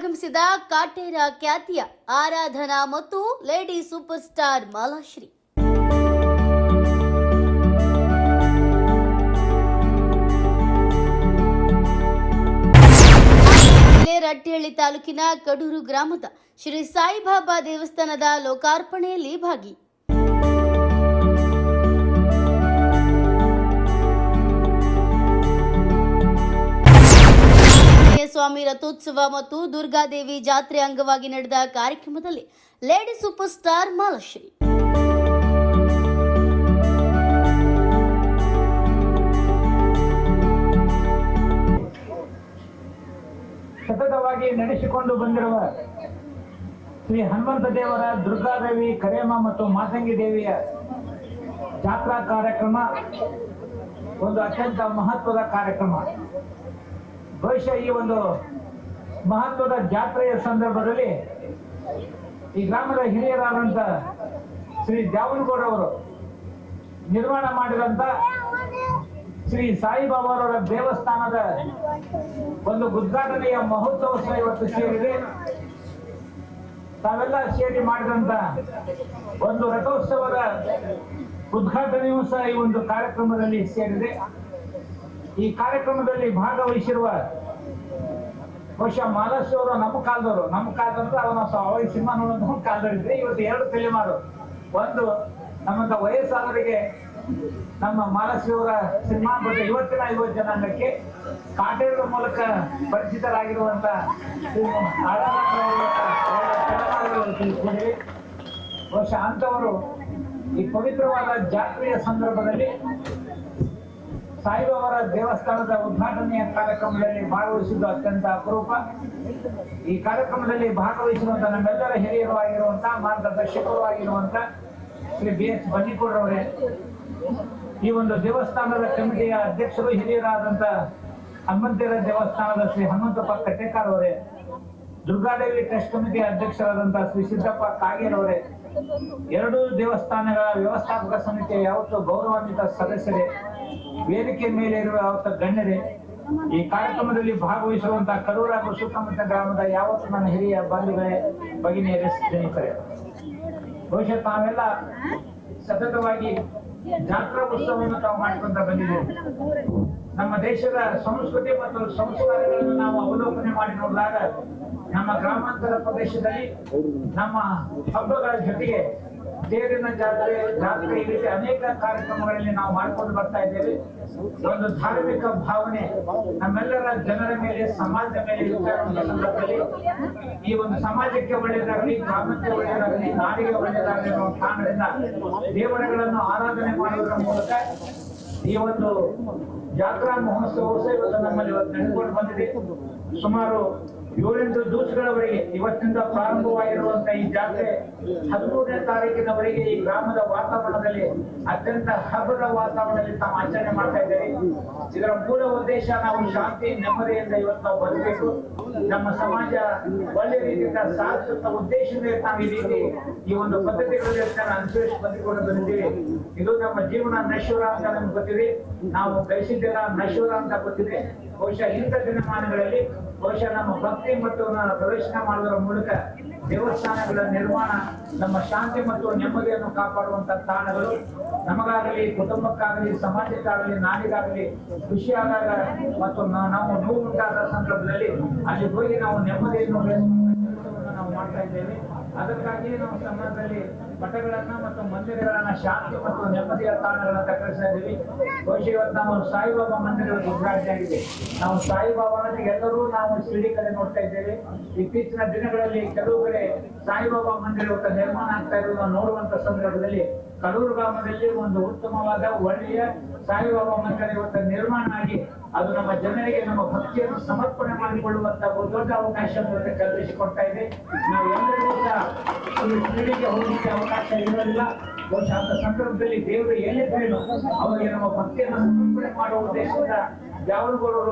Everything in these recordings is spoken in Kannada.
ಆಗಮಿಸಿದ ಕಾಟೇರ ಖ್ಯಾತಿಯ ಆರಾಧನಾ ಮತ್ತು lady super star Malashri. Rattihalli ತಾಲೂಕಿನ ಕಡೂರು ಗ್ರಾಮದ ಶ್ರೀ ಸಾಯಿಬಾಬಾ ದೇವಸ್ಥಾನದ ಲೋಕಾರ್ಪಣೆಯಲ್ಲಿ ಭಾಗಿ ಸ್ವಾಮಿ ರಥೋತ್ಸವ ಮತ್ತು ದುರ್ಗಾದೇವಿ ಜಾತ್ರೆ ಅಂಗವಾಗಿ ನಡೆದ ಕಾರ್ಯಕ್ರಮದಲ್ಲಿ ಲೇಡಿ ಸೂಪರ್ ಸ್ಟಾರ್ ಮಾಲಶ್ರೀ. ಸತತವಾಗಿ ನಡೆಸಿಕೊಂಡು ಬಂದಿರುವ ಶ್ರೀ ಹನುಮಂತ ದೇವರ ದುರ್ಗಾದೇವಿ, ಕರೇಮ ಮತ್ತು ಮಾತಂಗಿ ದೇವಿಯ ಜಾತ್ರಾ ಕಾರ್ಯಕ್ರಮ ಒಂದು ಅತ್ಯಂತ ಮಹತ್ವದ ಕಾರ್ಯಕ್ರಮ. ಬಹುಶಃ ಈ ಒಂದು ಮಹತ್ವದ ಜಾತ್ರೆಯ ಸಂದರ್ಭದಲ್ಲಿ ಈ ಗ್ರಾಮದ ಹಿರಿಯರಾದಂತ ಶ್ರೀ ದ್ಯಾವನಗೌಡ ಅವರು ನಿರ್ಮಾಣ ಮಾಡಿದಂತ ಶ್ರೀ ಸಾಯಿಬಾಬಾರವರ ದೇವಸ್ಥಾನದ ಒಂದು ಉದ್ಘಾಟನೆಯ ಮಹೋತ್ಸವ ಇವತ್ತು ಸೇರಿದೆ. ತಾವೆಲ್ಲ ಸೇರಿ ಮಾಡಿದಂತ ಒಂದು ರಥೋತ್ಸವದ ಉದ್ಘಾಟನೆಯೂ ಸಹ ಈ ಒಂದು ಕಾರ್ಯಕ್ರಮದಲ್ಲಿ ಸೇರಿದೆ. ಈ ಕಾರ್ಯಕ್ರಮದಲ್ಲಿ ಭಾಗವಹಿಸಿರುವ ಬಹುಶಃ ಮಾಲಸ್ ಅವರು ನಮ್ಮ ಕಾಲದವರು. ನಮ್ಮ ಕಾಲದಂದ್ರೆ ಅವನ ಅವಾಗ ಸಿನಿಮಾ ನೋಡೋದು ಕಾಲದಲ್ಲಿದ್ರೆ ಇವತ್ತು ಎರಡು ತಲೆಮಾರು. ಒಂದು ನಮ್ಮಂತ ವಯಸ್ಸಾದವರಿಗೆ ನಮ್ಮ ಮಾಲಸಿಯವರ ಸಿನಿಮಾ ಬಗ್ಗೆ ಇವತ್ತಿನ ಯುವ ಜನಾಂಗಕ್ಕೆ ಕಾಟೇರದ ಮೂಲಕ ಪರಿಚಿತರಾಗಿರುವಂತ ಬಹುಶಃ ಅಂತವರು ಈ ಪವಿತ್ರವಾದ ಜಾತ್ರೆಯ ಸಂದರ್ಭದಲ್ಲಿ ಸಾಯಿಬಾಬಾರ ದೇವಸ್ಥಾನದ ಉದ್ಘಾಟನೆಯ ಕಾರ್ಯಕ್ರಮದಲ್ಲಿ ಭಾಗವಹಿಸಿದ್ದು ಅತ್ಯಂತ ಅಪರೂಪ. ಈ ಕಾರ್ಯಕ್ರಮದಲ್ಲಿ ಭಾಗವಹಿಸುವಂತ ನಮ್ಮೆಲ್ಲರ ಹಿರಿಯರು ಆಗಿರುವಂತಹ ಮಾರ್ಗದರ್ಶಕರು ಆಗಿರುವಂತ ಶ್ರೀ ಬಿ ಎಸ್ ಬನ್ನಿಕೋಡ್ರವರೇ ಈ ಒಂದು ದೇವಸ್ಥಾನದ ಕಮಿಟಿಯ ಅಧ್ಯಕ್ಷರು, ಹಿರಿಯರಾದಂತ ಹನುಮಂತೇರ ದೇವಸ್ಥಾನದ ಶ್ರೀ ಹನುಮಂತಪ್ಪ ಕಟ್ಟೇಕಾರ್ ಅವರೇ ದುರ್ಗಾದೇವಿ ಟ್ರಸ್ಟ್ ಕಮಿಟಿಯ ಅಧ್ಯಕ್ಷರಾದಂತಹ ಶ್ರೀ ಸಿದ್ದಪ್ಪ ಕಾಗೇರ್ ಅವರೇ ಎರಡು ದೇವಸ್ಥಾನಗಳ ವ್ಯವಸ್ಥಾಪಕ ಸಮಿತಿಯ ಯಾವತ್ತು ಗೌರವಾನ್ವಿತ ಸದಸ್ಯರೇ, ವೇದಿಕೆ ಮೇಲೆ ಇರುವ ಯಾವತ್ತ ಗಣ್ಯರೇ, ಈ ಕಾರ್ಯಕ್ರಮದಲ್ಲಿ ಭಾಗವಹಿಸುವಂತಹ ಕರೂರ ಹಾಗೂ ಸುತ್ತಮುತ್ತ ಗ್ರಾಮದ ಯಾವತ್ತು ನನ್ನ ಹಿರಿಯ ಬಂಧುಗಳೇ ಭಗಿನಿಯರೇ, ಸ್ನೇಹಿತರೆ. ಬಹುಶಃ ತಾವೆಲ್ಲ ಸತತವಾಗಿ ಜಾತ್ರಾ ಉತ್ಸವವನ್ನು ತಾವು ಮಾಡಿಕೊಂತ ಬಂದಿದ್ದೇವೆ. ನಮ್ಮ ದೇಶದ ಸಂಸ್ಕೃತಿ ಮತ್ತು ಸಂಸ್ಕಾರಗಳನ್ನು ನಾವು ಅವಲೋಕನೆ ಮಾಡಿ ನೋಡಿದಾಗ ನಮ್ಮ ಗ್ರಾಮಾಂತರ ಪ್ರದೇಶದಲ್ಲಿ ನಮ್ಮ ಹಬ್ಬಗಳ ಜೊತೆಗೆ ತೇರಿನ ಜಾತ್ರೆ ಜಾತ್ರೆ ಈ ರೀತಿ ಅನೇಕ ಕಾರ್ಯಕ್ರಮಗಳಲ್ಲಿ ನಾವು ಮಾಡಿಕೊಂಡು ಬರ್ತಾ ಇದ್ದೇವೆ. ಒಂದು ಧಾರ್ಮಿಕ ಭಾವನೆ ನಮ್ಮೆಲ್ಲರ ಜನರ ಮೇಲೆ, ಸಮಾಜದ ಮೇಲೆ ಸಂದರ್ಭದಲ್ಲಿ ಈ ಒಂದು ಸಮಾಜಕ್ಕೆ ಒಳ್ಳೆಯದಾಗಲಿ, ಗ್ರಾಮಕ್ಕೆ ಒಳ್ಳೆಯದಾಗಲಿ, ನಾಡಿಗೆ ಒಳ್ಳೆಯದಾಗಲಿ ಅನ್ನೋ ಕಾರಣದಿಂದ ದೇವರಗಳನ್ನು ಆರಾಧನೆ ಮಾಡುವುದರ ಮೂಲಕ ಈ ಒಂದು ಜಾತ್ರಾ ಮಹೋತ್ಸವ ಇವತ್ತು ನಮ್ಮಲ್ಲಿ ಇವತ್ತು ನಡೆದುಕೊಂಡು ಬಂದಿದೆ. ಸುಮಾರು ಏಳೆಂಟು ದಿವಸಗಳವರೆಗೆ ಇವತ್ತಿಂದ ಪ್ರಾರಂಭವಾಗಿರುವಂತಹ ಈ ಜಾತ್ರೆ ಹದಿಮೂರನೇ ತಾರೀಕಿನವರೆಗೆ ಈ ಗ್ರಾಮದ ವಾತಾವರಣದಲ್ಲಿ ಅತ್ಯಂತ ಹಬ್ಬದ ವಾತಾವರಣದಲ್ಲಿ ತಾವು ಆಚರಣೆ ಮಾಡ್ತಾ ಇದ್ದೇವೆ. ಇದರ ಮೂಲ ಉದ್ದೇಶ ನಾವು ಶಾಂತಿ, ನೆಮ್ಮದಿಯಿಂದ ಇವತ್ತು ನಾವು ಬರಬೇಕು ನಮ್ಮ ಸಮಾಜ ಒಳ್ಳೆ ರೀತಿಯಿಂದ ಸಾಧಿಸುತ್ತ ಉದ್ದೇಶದಿಂದ ನಾವು ಈ ರೀತಿ ಈ ಒಂದು ಪದ್ಧತಿಗಳಲ್ಲಿ ನಾವು ಅನುಸರಿಸಿ ಬಂದುಕೊಂಡು ಇದು ನಮ್ಮ ಜೀವನ ನಶ್ವರ ಅಂತ ನಮ್ಗೆ ಗೊತ್ತಿದೆ. ನಾವು ಬಯಸಿದ್ದೆಲ್ಲ ನಶ್ವರ ಅಂತ ಗೊತ್ತಿದೆ. ಬಹುಶಃ ಇಂಥ ದಿನಮಾನಗಳಲ್ಲಿ ಬಹುಶಃ ನಮ್ಮ ಭಕ್ತಿ ಮತ್ತು ಪ್ರದರ್ಶನ ಮಾಡುವುದರ ಮೂಲಕ ದೇವಸ್ಥಾನಗಳ ನಿರ್ಮಾಣ, ನಮ್ಮ ಶಾಂತಿ ಮತ್ತು ನೆಮ್ಮದಿಯನ್ನು ಕಾಪಾಡುವಂತ ತಾಣಗಳು ನಮಗಾಗಲಿ, ಕುಟುಂಬಕ್ಕಾಗಲಿ, ಸಮಾಜಕ್ಕಾಗಲಿ, ನಾಡಿಗಾಗಲಿ ಖುಷಿಯಾದಾಗ ಮತ್ತು ನಾವು ನೋವು ಉಂಟಾದ ಸಂದರ್ಭದಲ್ಲಿ ಅಲ್ಲಿ ಹೋಗಿ ನಾವು ನೆಮ್ಮದಿಯನ್ನು ನಾವು ಮಾಡ್ತಾ ಇದ್ದೇವೆ. ಅದಕ್ಕಾಗಿ ನಾವು ಸಮಾಜದಲ್ಲಿ ಮಠಗಳನ್ನ ಮತ್ತು ಮಂದಿರಗಳನ್ನ ಶಾಂತಿ ಮತ್ತು ನೆಮ್ಮದಿಯ ತಾಣಗಳನ್ನ ಕಟ್ಟಿಸ್ತಾ ಇದ್ದೀವಿ. ಬಹುಶಃ ನಾವು ಸಾಯಿಬಾಬಾ ಮಂದಿರಗಳ ಉದ್ಘಾಟನೆ ಆಗಿದೆ. ನಾವು ಸಾಯಿಬಾಬಾನ ಎಲ್ಲರೂ ನಾವು ಶಿರಡಿ ಕಡೆ ನೋಡ್ತಾ ಇದ್ದೇವೆ. ಇತ್ತೀಚಿನ ದಿನಗಳಲ್ಲಿ ಕೆಲವು ಕಡೆ ಸಾಯಿಬಾಬಾ ಮಂದಿರ ನಿರ್ಮಾಣ ಆಗ್ತಾ ಇರುವುದನ್ನು ನೋಡುವಂತ ಸಂದರ್ಭದಲ್ಲಿ ಕಡೂರು ಗ್ರಾಮದಲ್ಲಿ ಒಂದು ಉತ್ತಮವಾದ ಒಳ್ಳೆಯ ಸಾಯಿಬಾಬಾ ಮಂದಿರ ಇವತ್ತು ನಿರ್ಮಾಣ ಆಗಿ ಅದು ನಮ್ಮ ಜನರಿಗೆ ನಮ್ಮ ಭಕ್ತಿಯನ್ನು ಸಮರ್ಪಣೆ ಮಾಡಿಕೊಳ್ಳುವಂತಹ ಒಂದು ದೊಡ್ಡ ಅವಕಾಶವನ್ನು ಕಲ್ಪಿಸಿಕೊಡ್ತಾ ಇದೆ. ನಾವು ಎಲ್ಲರಿಗೂ ಕೂಡ ಈ ಶಿರಡಿಗೆ ಹೋಗಲಿಕ್ಕೆ ಅವಕಾಶ ಇರೋದಿಲ್ಲ. ಬಹುಶಃ ಅಂತ ಸಂದರ್ಭದಲ್ಲಿ ದೇವರು ಹೇಳಿದ್ರೇನು ಅವರಿಗೆ ನಮ್ಮ ಭಕ್ತಿಯನ್ನು ಸಮರ್ಪಣೆ ಮಾಡುವ ಉದ್ದೇಶದಿಂದ ಯಾವಾಗ ದೊಡ್ಡ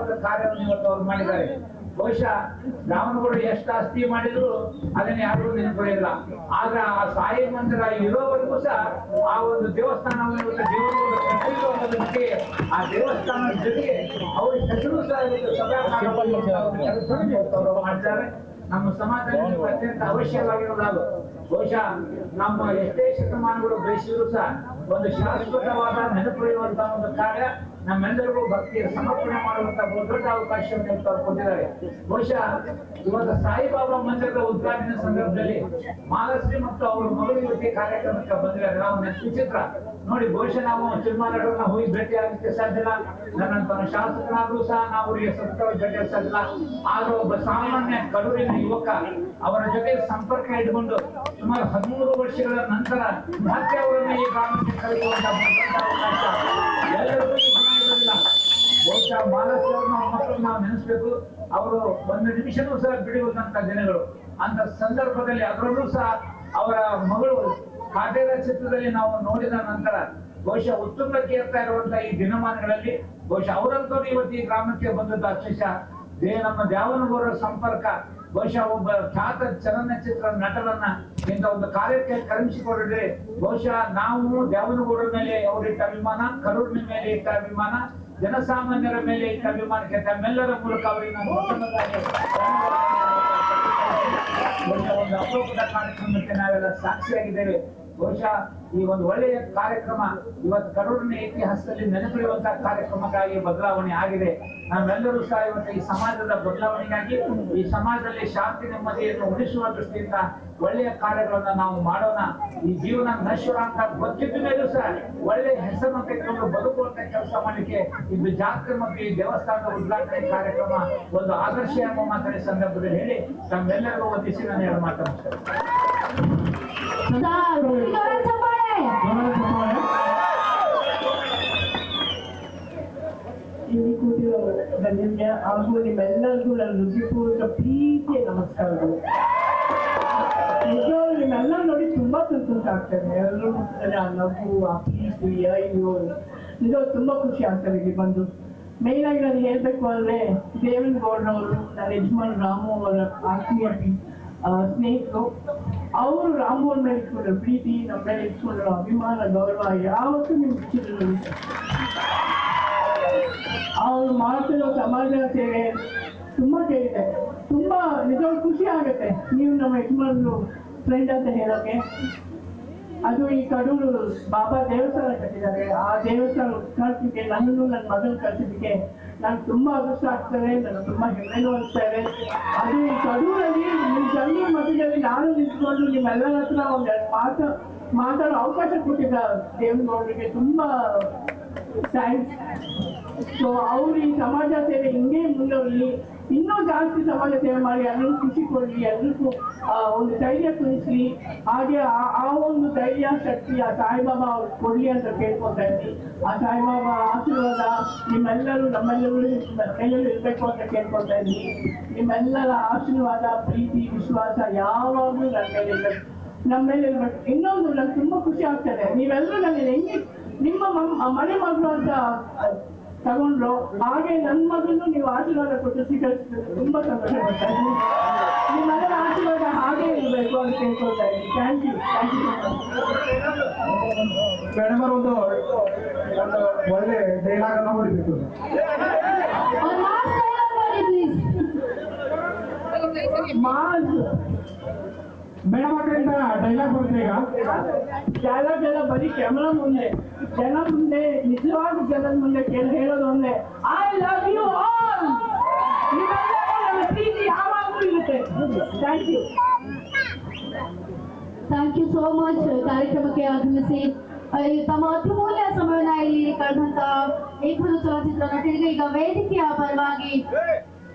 ಒಂದು ಕಾರ್ಯವನ್ನು ಇವತ್ತು ಅವರು ಮಾಡಿದ್ದಾರೆ. ಬಹುಶಃ ರಾಮನಗೌಡ ಎಷ್ಟು ಆಸ್ತಿ ಮಾಡಿದ್ರು ಅದನ್ನ ಯಾರು ನೆನಪಿಲ್ಲ ಆದ್ರೆ ಆ ಸಾಯಿ ಮಂದಿರ ಇರೋವರೆಗೂ ಸಹ ಆ ಒಂದು ಅನ್ನೋದಕ್ಕೆ ಆ ದೇವಸ್ಥಾನದ ಜೊತೆಗೆ ಅವ್ರ ಹೆಸರು ಸಹ ಮಾಡ್ತಾರೆ. ನಮ್ಮ ಸಮಾಜದಲ್ಲಿ ಅತ್ಯಂತ ಅವಶ್ಯವಾಗಿರೋದು ಅದು ಬಹುಶಃ ನಮ್ಮ ಎಷ್ಟೇ ಶತಮಾನಗಳು ಬಯಸಿದ್ರು ಸಹ ಒಂದು ಶಾಶ್ವತವಾದ ನೆನಪುಳಿಯುವಂತ ಒಂದು ಕಾರ್ಯ ನಮ್ಮೆಲ್ಲರಿಗೂ ಭಕ್ತಿಯ ಸಮರ್ಪಣೆ ಮಾಡುವಂತ ಬಹು ದೊಡ್ಡ ಅವಕಾಶವನ್ನು ಇವತ್ತು ಕೊಟ್ಟಿದ್ದಾರೆ ಬಹುಶಃ ಇವತ್ತು ಸಾಯಿಬಾಬಾ ಮಂದಿರದ ಉದ್ಘಾಟನೆ ಸಂದರ್ಭದಲ್ಲಿ ಮಾಲಶ್ರೀ ಮತ್ತು ಅವರ ಮಗಳು ಯುವತಿ ಕಾರ್ಯಕ್ರಮಕ್ಕೆ ಬಂದಿದ್ದಾರೆ. ನಾವು ನೋಡಿ, ಬಹುಶಃ ನಾವು ಚಿರುಮಾನಗರನ್ನ ಹೋಗಿ ಭೇಟಿ ಆಗಕ್ಕೆ ಸಾಧ್ಯ ಇಲ್ಲ. ನನ್ನಂತ ಶಾಸಕರಾದ್ರೂ ಸಹ ನಾವು ಅವರಿಗೆ ಭೇಟಿ ಆಗಕ್ಕೆ ಸಾಧ್ಯ ಆದ್ರೆ ಒಬ್ಬ ಸಾಮಾನ್ಯ ಕಡೂರಿನ ಯುವಕ ಅವರ ಜೊತೆ ಸಂಪರ್ಕ ಇಟ್ಕೊಂಡು ಸುಮಾರು ಹದಿಮೂರು ವರ್ಷಗಳ ನಂತರ ಮತ್ತೆ ಅವರನ್ನ ಈ ಕಾರಣಕ್ಕೆ ಅವಕಾಶ ಇರೋದಿಲ್ಲ ಬಹುಶಃ ಮಾಲಶ್ರೀ ಮಕ್ಕಳು ನಾವು ನೆನೆಸ್ಬೇಕು. ಅವರು ಒಂದು ನಿಮಿಷನೂ ಸಹ ಬಿಡುವುದಂತ ಜನಗಳು. ಅಂತ ಸಂದರ್ಭದಲ್ಲಿ ಅದರಲ್ಲೂ ಸಹ ಅವರ ಮಗಳು ಕಾಟೇರ ಚಿತ್ರದಲ್ಲಿ ನಾವು ನೋಡಿದ ನಂತರ ಬಹುಶಃ ಉತ್ತುಂಗಕ್ಕೆ ಇರ್ತಾ ಇರುವಂತಹ ಈ ದಿನಮಾನಗಳಲ್ಲಿ ಬಹುಶಃ ಅವರಂತೂ ಇವತ್ತು ಈ ಗ್ರಾಮಕ್ಕೆ ಬಂದದ್ದು ಅಶೇಷ. ದೇ ನಮ್ಮ ದ್ಯಾವನಗೌಡರ ಸಂಪರ್ಕ ಬಹುಶಃ ಒಬ್ಬ ಖ್ಯಾತ ಚಲನಚಿತ್ರ ನಟರನ್ನ ಇಂಥ ಒಂದು ಕಾರ್ಯಕ್ಕೆ ಕರೆಸಿಕೊಂಡಿದ್ರೆ ಬಹುಶಃ ನಾವು ದ್ಯಾವನಗೌಡರ ಮೇಲೆ ಅವರಿಟ್ಟ ಅಭಿಮಾನ, ಕರೂರಿನ ಮೇಲೆ ಇಟ್ಟ ಅಭಿಮಾನ ಜನಸಾಮಾನ್ಯರ ಮೇಲೆ ಇಂಥ ಅಭಿಮಾನಕ್ಕೆ ತಮ್ಮೆಲ್ಲರ ಮೂಲಕ ಅವರಿಗೆ ನಾನು ಒಂದು ಅಪರೂಪದ ಕಾರ್ಯಕ್ರಮಕ್ಕೆ ನಾವೆಲ್ಲ ಸಾಕ್ಷಿಯಾಗಿದ್ದೇವೆ. ಬಹುಶಃ ಈ ಒಂದು ಒಳ್ಳೆಯ ಕಾರ್ಯಕ್ರಮ ಇವತ್ತು ಕರೂರಿನ ಇತಿಹಾಸದಲ್ಲಿ ನೆನಪಿಡುವಂತಹ ಕಾರ್ಯಕ್ರಮಕ್ಕಾಗಿ ಬದಲಾವಣೆ ಆಗಿದೆ. ನಾವೆಲ್ಲರೂ ಸಹ ಇವತ್ತು ಈ ಸಮಾಜದ ಬದಲಾವಣೆಗಾಗಿ ಈ ಸಮಾಜದಲ್ಲಿ ಶಾಂತಿ ನೆಮ್ಮದಿಯನ್ನು ಉಳಿಸುವ ದೃಷ್ಟಿಯಿಂದ ಒಳ್ಳೆಯ ಕಾರ್ಯಗಳನ್ನ ನಾವು ಮಾಡೋಣ. ಈ ಜೀವನ ನಶ್ವರ ಅಂತ ಗೊತ್ತಿದ್ದ ಮೇಲೂ ಸಹ ಒಳ್ಳೆಯ ಹೆಸರನ್ನು ತೆಗೆದುಕೊಂಡು ಬದುಕುವಂತ ಕೆಲಸ ಮಾಡಲಿಕ್ಕೆ ಇದು ಜಾತ್ರೆ ಮತ್ತು ಈ ದೇವಸ್ಥಾನದ ಉದ್ಘಾಟನೆ ಕಾರ್ಯಕ್ರಮ ಒಂದು ಆದರ್ಶ ಎಂಬ ಮಾತನ್ನ ಸಂದರ್ಭದಲ್ಲಿ ಹೇಳಿ ತಮ್ಮೆಲ್ಲರಿಗೂ ವಂದಿಸಿ ನಾನು ಎರಡು ಮಾತನಾಡ್ತೇನೆ ಇಲ್ಲಿ ಕೂತಿರೋ ಹಾಗೂ ನಿಮ್ಮೆಲ್ಲರಿಗೂ ನನ್ನ ಪ್ರೀತಿಯ ನಮಸ್ಕಾರಗಳು ನಿಜವಾಗ್ಲೂ ನಿಮ್ಮೆಲ್ಲ ನೋಡಿ ತುಂಬಾ ಸಂತೋಷ ಆಗ್ತದೆ ಎಲ್ಲರೂ ನೋಡ್ತಾರೆ ಆ ನಗು ಆ ಪ್ರೀತಿ ಅಯ್ಯೋ ತುಂಬಾ ಖುಷಿ ಆಗ್ತದೆ ಇಲ್ಲಿ ಬಂದು ಮೇನ್ ಆಗಿ ನಾನು ಹೇಳ್ಬೇಕು ಅಂದ್ರೆ ದೇವೇಂದ್ರ ಗೌಡ್ರವರು ನನ್ನ ಯಜಮಾನ್ ರಾಮು ಅವರ ಆತ್ಮೀಯ ಸ್ನೇಹಿತರು ಅವರು ರಾಮು ಅವ್ರ ಮೇಲೆ ಇಟ್ಕೊಂಡ್ರು ಪ್ರೀತಿ, ನಮ್ಮ ಮೇಲೆ ಇಟ್ಕೊಂಡ್ರು ಅಭಿಮಾನ, ಗೌರವ, ಯಾವತ್ತೂ ನಿಮ್ಗೆ ಸಿಕ್ಕಿರಲಿಲ್ಲ. ಅವ್ರು ಮಾಡ್ತಿರೋ ಸಮಾಜ ಸೇವೆ ತುಂಬಾ ಕೇಳಿದೆ. ತುಂಬಾ ನಿಜವಾಗ್ಲೂ ಖುಷಿ ಆಗುತ್ತೆ ನೀವು ನಮ್ಮ ಯಜಮಾನರು ಫ್ರೆಂಡ್ ಅಂತ ಹೇಳೋಕೆ ಅದು ಈ ಕಡೂರು ಬಾಬಾ ದೇವಸ್ಥಾನ ಕಟ್ಟಿದ್ದಾರೆ. ಆ ದೇವಸ್ಥಾನ ಉದ್ಘಾಟನೆಗೆ ನನ್ನನ್ನು ನನ್ನ ಮಗನ ಕಳಿಸಿದ್ದಕ್ಕೆ ನಾನು ತುಂಬಾ ಅದೃಷ್ಟ ಆಗ್ತದೆ ನನಗೆ ತುಂಬಾ ಹೆಮ್ಮೆನೂ ಅನಿಸ್ತಾ ಇದೆ ಅದು ಈ ಕಡೂರಲ್ಲಿ ನಿಮ್ಮ ಜನರ ಮಧ್ಯದಲ್ಲಿ ನಾನು ನಿಂತ್ಕೊಂಡು ನಿಮ್ಮೆಲ್ಲರ ಹತ್ರ ಒಂದೆರಡು ಮಾತು, ಮಾತಾಡೋ ಅವಕಾಶ ಕೊಟ್ಟಿದ್ದ ದೇವೇಗೌಡರಿಗೆ ತುಂಬಾ ಥ್ಯಾಂಕ್ಸ್ ಸೊ ಅವ್ರು ಈ ಸಮಾಜ ಸೇವೆ ಹಿಂಗೆ ಮುಂದುವರಲಿ. ಇನ್ನೂ ಜಾಸ್ತಿ ಸಮಾಜ ಮಾಡಿ, ಎಲ್ಲರೂ ಖುಷಿ ಕೊಡ್ಲಿ, ಎಲ್ರಿಗೂ ಒಂದು ಧೈರ್ಯ ತುಂಬಿಸ್ಲಿ. ಹಾಗೆ ಆ- ಆ ಒಂದು ಧೈರ್ಯ, ಶಕ್ತಿ ಆ ಸಾಯಿಬಾಬಾ ಅವ್ರು ಕೊಡ್ಲಿ ಅಂತ ಕೇಳ್ಕೊತಾ ಇದ್ದೀನಿ ಆ ಸಾಯಿಬಾಬಾ ಆಶೀರ್ವಾದ ನಿಮ್ಮೆಲ್ಲರೂ ನಮ್ಮೆಲ್ಲರೂ ಕೈಯಲ್ಲಿ ಇರಬೇಕು ಅಂತ ಕೇಳ್ಕೊತಾ ಇದ್ದೀನಿ ನಿಮ್ಮೆಲ್ಲರ ಆಶೀರ್ವಾದ, ಪ್ರೀತಿ, ವಿಶ್ವಾಸ ಯಾವಾಗಲೂ ನನ್ನ ಮೇಲೆ ಇರಬೇಕು. ನಮ್ಮ ಮೇಲೆ ಇರ್ಬೇಕು. ಇನ್ನೊಂದು ನಂಗೆ ತುಂಬಾ ಖುಷಿ ಆಗ್ತದೆ. ನೀವೆಲ್ಲರೂ ನನಗೆ ಹೆಂಗೆ ನಿಮ್ಮ ಮನೆ ಮಗಳು ಅಂತ ತಗೊಂಡ್ರು. ಹಾಗೆ ನನ್ನ ಮಗನ್ನು ನೀವು ಆಶೀರ್ವಾದ ಕೊಟ್ಟು ಸ್ವೀಕರಿಸಿದ್ರೆ ತುಂಬಾ ಸಂತೋಷ ಪಡ್ತಾ ಇದ್ದೀನಿ ನಿಮ್ಮೆಲ್ಲರ ಆಶೀರ್ವಾದ ಹಾಗೆ ಇರಬೇಕು ಅಂತ ಕೇಳ್ಕೊಳ್ತಾ ಇದ್ದೀನಿ. Thank you thank you madam ಒಂದು ಒಳ್ಳೆ ಡೈಲಾಗ್ ಅನ್ನ ಹೊಡಿಬೇಕು ಮಾಸ್ ಮೇಡಮ್ ಕಡೆಯಿಂದ ಡೈಲಾಗ್ ಬರುತ್ತೆ ಈಗ ಡೈಲಾಗ್ ಎಲ್ಲ ಬರೀ ಕ್ಯಾಮ್ರಾ ಮುಂದೆ ಜನ ಮುಂದೆ ನಿಜವಾದ ಜನದ ಮುಂದೆ ಕೇಳಿ ಹೇಳೋದು ಒಂದೇ ಐ ಲವ್ ಯು ಆಲ್ ನನ್ನ ಪ್ರೀತಿ ಯಾವಾಗಲೂ ಇರುತ್ತೆ thank you thank you so much ಕಾರ್ಯಕ್ರಮಕ್ಕೆ ಆಗಮಿಸಿ ಆ, ಈ ತಮ್ಮ ಅತ್ಯಮೂಲ್ಯ ಸಮಯನ ಇಲ್ಲಿ ಕಳೆದಂತ ಏಕರು ಚಲನಚಿತ್ರ ನಟರಿಗೆ ಈಗ ವೇದಿಕೆಯ ಪರವಾಗಿ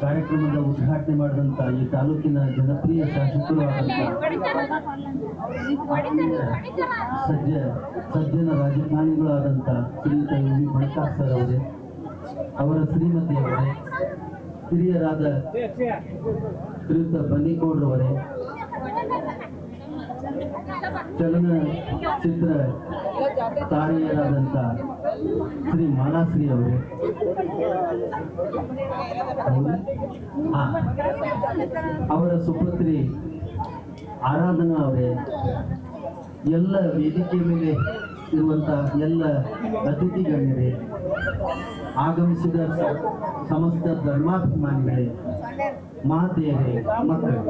ಕಾರ್ಯಕ್ರಮದ ಉದ್ಘಾಟನೆ ಮಾಡಿದಂಥ ಈ ತಾಲೂಕಿನ ಜನಪ್ರಿಯ ಶಾಸಕರು ಸಜ್ಜ ಸಜ್ಜನ ರಾಜಕಾರಣಿಗಳು ಆದಂಥ ಶ್ರೀಯುತ ಯು ವಿ ಬಣಕಾರ್ ಸರ್ ಅವರೇ, ಅವರ ಹಿರಿಯರಾದ ಶ್ರೀಯುತ ಬನ್ನಿಗೌಡ್ರವರೇ ಚಲನಚಿತ್ರ ತಾರೆಯರಾದಂಥ ಶ್ರೀ ಮಾಲಾಶ್ರೀ ಅವರು? ಅವರ ಸುಪುತ್ರಿ ಆರಾಧನಾ ಅವರೇ. ಎಲ್ಲ ವೇದಿಕೆ ಮೇಲೆ ಇರುವಂತ ಎಲ್ಲ ಅತಿಥಿಗಳೇ, ಆಗಮಿಸಿದ ಸಮಸ್ತ ಧರ್ಮಾಭಿಮಾನಿಗಳೇ. ಮಾತೆಯರೇ ಮಕ್ಕಳು.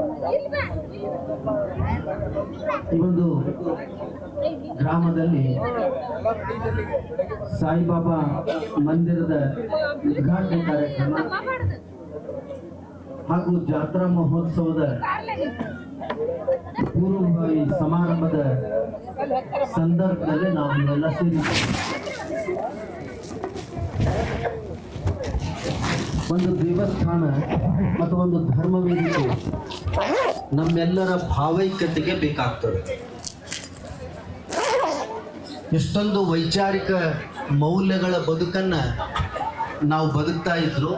ಈ ಗ್ರಾಮದಲ್ಲಿ ಸಾಯಿಬಾಬಾ ಮಂದಿರದ ಉದ್ಘಾಟನೆ ಕಾರ್ಯಕ್ರಮ ಹಾಗೂ ಜಾತ್ರಾ ಮಹೋತ್ಸವದ ಪೂರ್ವಭಾವಿ ಸಮಾರಂಭದ ಸಂದರ್ಭದಲ್ಲಿ ನಾವು ಎಲ್ಲ ಸೇರಿ ಒಂದು ದೇವಸ್ಥಾನ ಮತ್ತು ಒಂದು ಧರ್ಮ ವೇದಿಕೆ ನಮ್ಮೆಲ್ಲರ ಭಾವೈಕ್ಯತೆಗೆ ಬೇಕಾಗ್ತದೆ. ಎಷ್ಟೊಂದು ವೈಚಾರಿಕ ಮೌಲ್ಯಗಳ ಬದುಕನ್ನ ನಾವು ಬದುಕ್ತಾ ಇದ್ರು,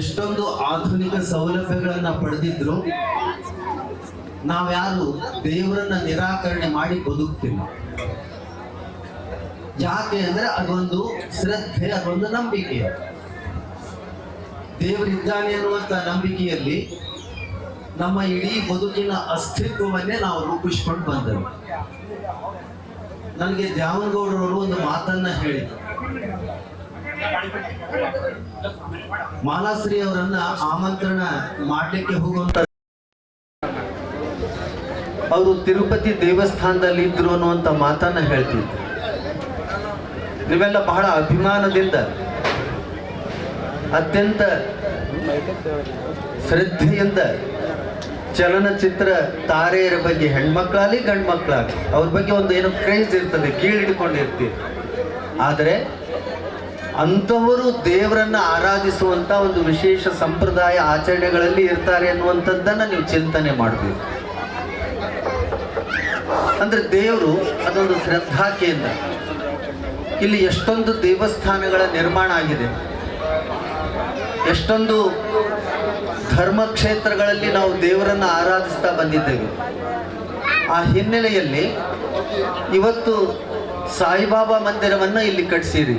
ಎಷ್ಟೊಂದು ಆಧುನಿಕ ಸೌಲಭ್ಯಗಳನ್ನ ಪಡೆದಿದ್ರು, ನಾವ್ಯಾರು ದೇವರನ್ನ ನಿರಾಕರಣೆ ಮಾಡಿ ಬದುಕ್ತಿಲ್ಲ. ಯಾಕೆ ಅಂದ್ರೆ ಅದೊಂದು ಶ್ರದ್ಧೆ, ಅದೊಂದು ನಂಬಿಕೆ. ದೇವರಿದ್ದಾನೆ ಅನ್ನುವಂಥ ನಂಬಿಕೆಯಲ್ಲಿ ನಮ್ಮ ಇಡೀ ಬದುಕಿನ ಅಸ್ತಿತ್ವವನ್ನೇ ನಾವು ರೂಪಿಸ್ಕೊಂಡು ಬಂದೆವು ನನಗೆ ದ್ಯಾವನಗೌಡರವರು ಒಂದು ಮಾತನ್ನ ಹೇಳಿದರು ಮಾಲಾಶ್ರೀ ಅವರನ್ನ ಆಮಂತ್ರಣ ಮಾಡ್ಲಿಕ್ಕೆ ಹೋಗುವಂತ ಅವರು ತಿರುಪತಿ ದೇವಸ್ಥಾನದಲ್ಲಿ ಇದ್ರು ಅನ್ನುವಂತ ಮಾತನ್ನ ಹೇಳ್ತಿದ್ರು ನೀವೆಲ್ಲ ಬಹಳ ಅಭಿಮಾನದಿಂದ ಅತ್ಯಂತ ಶ್ರದ್ಧೆಯಿಂದ ಚಲನಚಿತ್ರ ತಾರೆಯರ ಬಗ್ಗೆ ಹೆಣ್ಮಕ್ಳಾಗಲಿ ಗಂಡು ಮಕ್ಕಳಾಗಲಿ ಅವ್ರ ಬಗ್ಗೆ ಒಂದು ಏನೋ ಕ್ರೇಜ್ ಇರ್ತದೆ, ಕೀಳಿಟ್ಕೊಂಡಿರ್ತೀವಿ. ಆದರೆ ಅಂಥವರು ದೇವರನ್ನ ಆರಾಧಿಸುವಂತ ಒಂದು ವಿಶೇಷ ಸಂಪ್ರದಾಯ ಆಚರಣೆಗಳಲ್ಲಿ ಇರ್ತಾರೆ ಅನ್ನುವಂಥದ್ದನ್ನ ನೀವು ಚಿಂತನೆ ಮಾಡಬೇಕು. ಅಂದ್ರೆ ದೇವರು ಅದೊಂದು ಶ್ರದ್ಧಾ ಕೇಂದ್ರ. ಇಲ್ಲಿ ಎಷ್ಟೊಂದು ದೇವಸ್ಥಾನಗಳ ನಿರ್ಮಾಣ ಆಗಿದೆ. ಎಷ್ಟೊಂದು ಧರ್ಮಕ್ಷೇತ್ರಗಳಲ್ಲಿ ನಾವು ದೇವರನ್ನು ಆರಾಧಿಸ್ತಾ ಬಂದಿದ್ದೇವೆ. ಆ ಹಿನ್ನೆಲೆಯಲ್ಲಿ ಇವತ್ತು ಸಾಯಿಬಾಬಾ ಮಂದಿರವನ್ನು ಇಲ್ಲಿ ಕಟ್ಟಿಸಿರಿ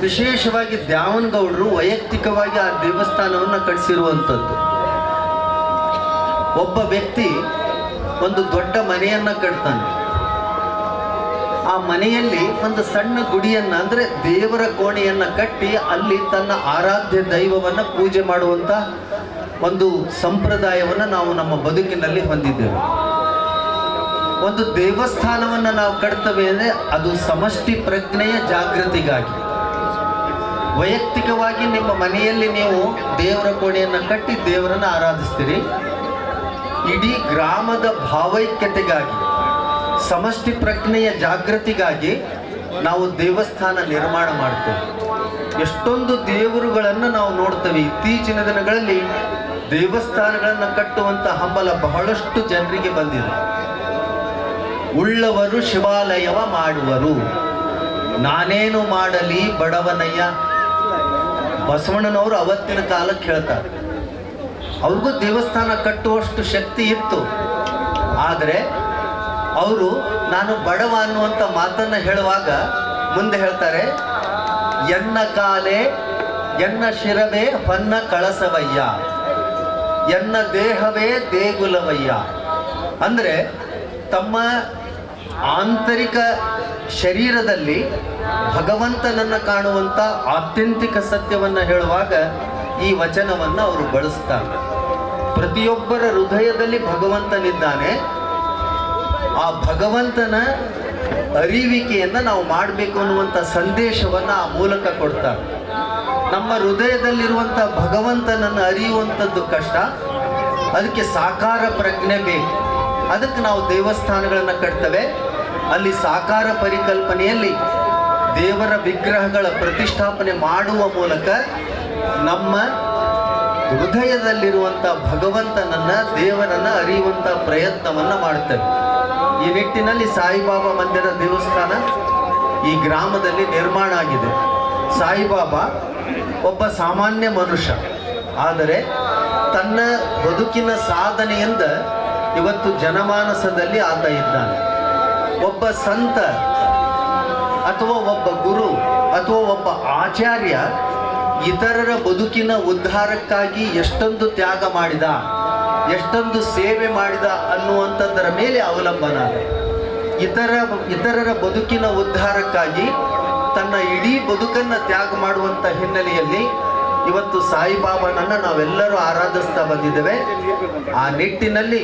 ವಿಶೇಷವಾಗಿ ದ್ಯಾವನ್ಗೌಡರು ವೈಯಕ್ತಿಕವಾಗಿ ಆ ದೇವಸ್ಥಾನವನ್ನು ಕಟ್ಟಿಸಿರುವಂಥದ್ದು ಒಬ್ಬ ವ್ಯಕ್ತಿ ಒಂದು ದೊಡ್ಡ ಮನೆಯನ್ನು ಕಟ್ತಾನೆ. ಆ ಮನೆಯಲ್ಲಿ ಒಂದು ಸಣ್ಣ ಗುಡಿಯನ್ನ, ಅಂದ್ರೆ ದೇವರ ಕೋಣೆಯನ್ನ ಕಟ್ಟಿ ಅಲ್ಲಿ ತನ್ನ ಆರಾಧ್ಯ ದೈವವನ್ನ ಪೂಜೆ ಮಾಡುವಂತ ಒಂದು ಸಂಪ್ರದಾಯವನ್ನ ನಾವು ನಮ್ಮ ಬದುಕಿನಲ್ಲಿ ಹೊಂದಿದ್ದೇವೆ. ಒಂದು ದೇವಸ್ಥಾನವನ್ನ ನಾವು ಕಟ್ತವೆ ಅಂದ್ರೆ ಅದು ಸಮಷ್ಟಿ ಪ್ರಜ್ಞೆಯ ಜಾಗೃತಿಗಾಗಿ. ವೈಯಕ್ತಿಕವಾಗಿ ನಿಮ್ಮ ಮನೆಯಲ್ಲಿ ನೀವು ದೇವರ ಕೋಣೆಯನ್ನ ಕಟ್ಟಿ ದೇವರನ್ನ ಆರಾಧಿಸ್ತೀರಿ. ಇಡೀ ಗ್ರಾಮದ ಭಾವೈಕ್ಯತೆಗಾಗಿ. ಸಮಷ್ಟಿ ಪ್ರಜ್ಞೆಯ ಜಾಗೃತಿಗಾಗಿ ನಾವು ದೇವಸ್ಥಾನ ನಿರ್ಮಾಣ ಮಾಡ್ತೇವೆ. ಎಷ್ಟೊಂದು ದೇವರುಗಳನ್ನು ನಾವು ನೋಡ್ತೇವೆ. ಇತ್ತೀಚಿನ ದಿನಗಳಲ್ಲಿ ದೇವಸ್ಥಾನಗಳನ್ನು ಕಟ್ಟುವಂಥ ಹಂಬಲ ಬಹಳಷ್ಟು ಜನರಿಗೆ ಬಂದಿದೆ. ಉಳ್ಳವರು ಶಿವಾಲಯವ ಮಾಡುವರು. ನಾನೇನು ಮಾಡಲಿ ಬಡವನಯ್ಯ? ಬಸವಣ್ಣನವರು ಅವತ್ತಿನ ಕಾಲಕ್ಕೆ ಹೇಳ್ತಾರೆ ಅವ್ರಿಗೂ ದೇವಸ್ಥಾನ ಕಟ್ಟುವಷ್ಟು ಶಕ್ತಿ ಇತ್ತು. ಆದರೆ ಅವರು ನಾನು ಬಡವ ಅನ್ನುವಂಥ ಮಾತನ್ನ ಹೇಳುವಾಗ ಮುಂದೆ ಹೇಳ್ತಾರೆ, ಎನ್ನ ಕಾಲೆ, ಎನ್ನ ಶಿರವೇ, ಹೊನ್ನ ಕಳಸವಯ್ಯ. ಎನ್ನ ದೇಹವೇ, ದೇಗುಲವಯ್ಯ. ಅಂದರೆ ತಮ್ಮ ಆಂತರಿಕ ಶರೀರದಲ್ಲಿ ಭಗವಂತನನ್ನು ಕಾಣುವಂಥ ಆತ್ಯಂತಿಕ ಸತ್ಯವನ್ನು ಹೇಳುವಾಗ ಈ ವಚನವನ್ನು ಅವರು ಬಳಸ್ತಾರೆ. ಪ್ರತಿಯೊಬ್ಬರ ಹೃದಯದಲ್ಲಿ ಭಗವಂತನಿದ್ದಾನೆ. ಆ ಭಗವಂತನ ಅರಿವಿಕೆಯನ್ನು ನಾವು ಮಾಡಬೇಕು ಅನ್ನುವಂಥ ಸಂದೇಶವನ್ನು ಆ ಮೂಲಕ ಕೊಡ್ತಾರೆ. ನಮ್ಮ ಹೃದಯದಲ್ಲಿರುವಂಥ ಭಗವಂತನನ್ನು ಅರಿಯುವಂಥದ್ದು ಕಷ್ಟ. ಅದಕ್ಕೆ ಸಾಕಾರ ಪ್ರಜ್ಞೆ ಬೇಕು. ಅದಕ್ಕೆ ನಾವು ದೇವಸ್ಥಾನಗಳನ್ನು ಕಟ್ತೇವೆ. ಅಲ್ಲಿ ಸಾಕಾರ ಪರಿಕಲ್ಪನೆಯಲ್ಲಿ ದೇವರ ವಿಗ್ರಹಗಳ ಪ್ರತಿಷ್ಠಾಪನೆ ಮಾಡುವ ಮೂಲಕ ನಮ್ಮ ಹೃದಯದಲ್ಲಿರುವಂಥ ಭಗವಂತನನ್ನ ದೇವರನ್ನು ಅರಿಯುವಂಥ ಪ್ರಯತ್ನವನ್ನು ಮಾಡ್ತೇವೆ. ಈ ನಿಟ್ಟಿನಲ್ಲಿ ಸಾಯಿಬಾಬಾ ಮಂದಿರ ದೇವಸ್ಥಾನ ಈ ಗ್ರಾಮದಲ್ಲಿ ನಿರ್ಮಾಣ ಆಗಿದೆ. ಸಾಯಿಬಾಬಾ ಒಬ್ಬ ಸಾಮಾನ್ಯ ಮನುಷ್ಯ. ಆದರೆ ತನ್ನ ಬದುಕಿನ ಸಾಧನೆಯಿಂದ ಇವತ್ತು ಜನಮಾನಸದಲ್ಲಿ ಆತ ಇದ್ದಾನೆ. ಒಬ್ಬ ಸಂತ ಅಥವಾ ಒಬ್ಬ ಗುರು ಅಥವಾ ಒಬ್ಬ ಆಚಾರ್ಯ ಇತರರ ಬದುಕಿನ ಉದ್ಧಾರಕ್ಕಾಗಿ ಎಷ್ಟೊಂದು ತ್ಯಾಗ ಮಾಡಿದ. ಎಷ್ಟೊಂದು ಸೇವೆ ಮಾಡಿದ ಅನ್ನುವಂಥದ್ದರ ಮೇಲೆ ಅವಲಂಬನ. ಇತರ ಇತರರ ಬದುಕಿನ ಉದ್ಧಾರಕ್ಕಾಗಿ ತನ್ನ ಇಡೀ ಬದುಕನ್ನು ತ್ಯಾಗ ಮಾಡುವಂಥ ಹಿನ್ನೆಲೆಯಲ್ಲಿ ಇವತ್ತು ಸಾಯಿಬಾಬಾನನ್ನು ನಾವೆಲ್ಲರೂ ಆರಾಧಿಸ್ತಾ ಬಂದಿದ್ದೇವೆ ಆ ನಿಟ್ಟಿನಲ್ಲಿ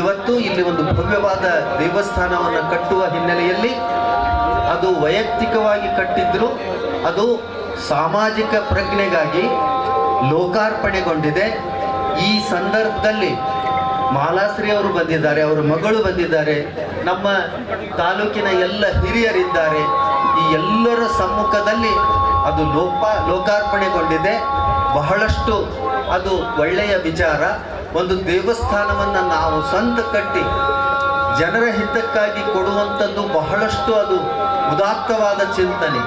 ಇವತ್ತು ಇಲ್ಲಿ ಒಂದು ಭವ್ಯವಾದ ದೇವಸ್ಥಾನವನ್ನು ಕಟ್ಟುವ ಹಿನ್ನೆಲೆಯಲ್ಲಿ ಅದು ವೈಯಕ್ತಿಕವಾಗಿ ಕಟ್ಟಿದ್ರು, ಅದು ಸಾಮಾಜಿಕ ಪ್ರಜ್ಞೆಗಾಗಿ ಲೋಕಾರ್ಪಣೆಗೊಂಡಿದೆ ಈ ಸಂದರ್ಭದಲ್ಲಿ ಮಾಲಾಶ್ರೀ ಅವರು ಬಂದಿದ್ದಾರೆ, ಅವರ ಮಗಳು ಬಂದಿದ್ದಾರೆ. ನಮ್ಮ ತಾಲೂಕಿನ ಎಲ್ಲ ಹಿರಿಯರಿದ್ದಾರೆ. ಈ ಎಲ್ಲರ ಸಮ್ಮುಖದಲ್ಲಿ ಅದು ಲೋಪ, ಲೋಕಾರ್ಪಣೆಗೊಂಡಿದೆ. ಬಹಳಷ್ಟು ಅದು ಒಳ್ಳೆಯ ವಿಚಾರ. ಒಂದು ದೇವಸ್ಥಾನವನ್ನು ನಾವು ಸ್ವಂತ ಕಟ್ಟಿ ಜನರ ಹಿತಕ್ಕಾಗಿ ಕೊಡುವಂಥದ್ದು ಬಹಳಷ್ಟು ಅದು ಉದಾತ್ತವಾದ ಚಿಂತನೆ.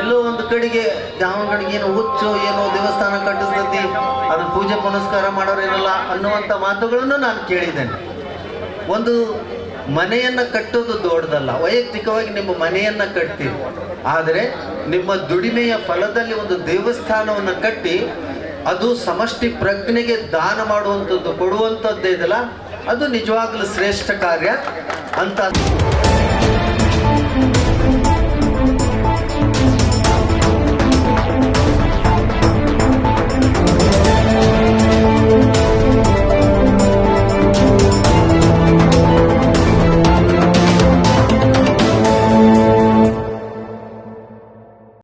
ಎಲ್ಲೋ ಒಂದು ಕಡೆಗೆ ಯಾವ ಕಡೆಗೆ ಏನೋ ಹುಚ್ಚು, ಏನೋ ದೇವಸ್ಥಾನ ಕಟ್ಟಿಸ್ತೈತಿ ಅದು ಪೂಜೆ ಪುನಸ್ಕಾರ ಮಾಡೋರೇನಲ್ಲ ಅನ್ನುವಂಥ ಮಾತುಗಳನ್ನು ನಾನು ಕೇಳಿದ್ದೇನೆ. ಒಂದು ಮನೆಯನ್ನ ಕಟ್ಟೋದು ದೊಡ್ಡದಲ್ಲ, ವೈಯಕ್ತಿಕವಾಗಿ ನಿಮ್ಮ ಮನೆಯನ್ನ ಕಟ್ತೀರಿ. ಆದರೆ ನಿಮ್ಮ ದುಡಿಮೆಯ ಫಲದಲ್ಲಿ ಒಂದು ದೇವಸ್ಥಾನವನ್ನು ಕಟ್ಟಿ, ಅದು ಸಮಷ್ಟಿ ಪ್ರಜ್ಞೆಗೆ ದಾನ ಮಾಡುವಂಥದ್ದು ಕೊಡುವಂಥದ್ದೇ ಇದಲ್ಲ, ಅದು ನಿಜವಾಗ್ಲೂ ಶ್ರೇಷ್ಠ ಕಾರ್ಯ ಅಂತ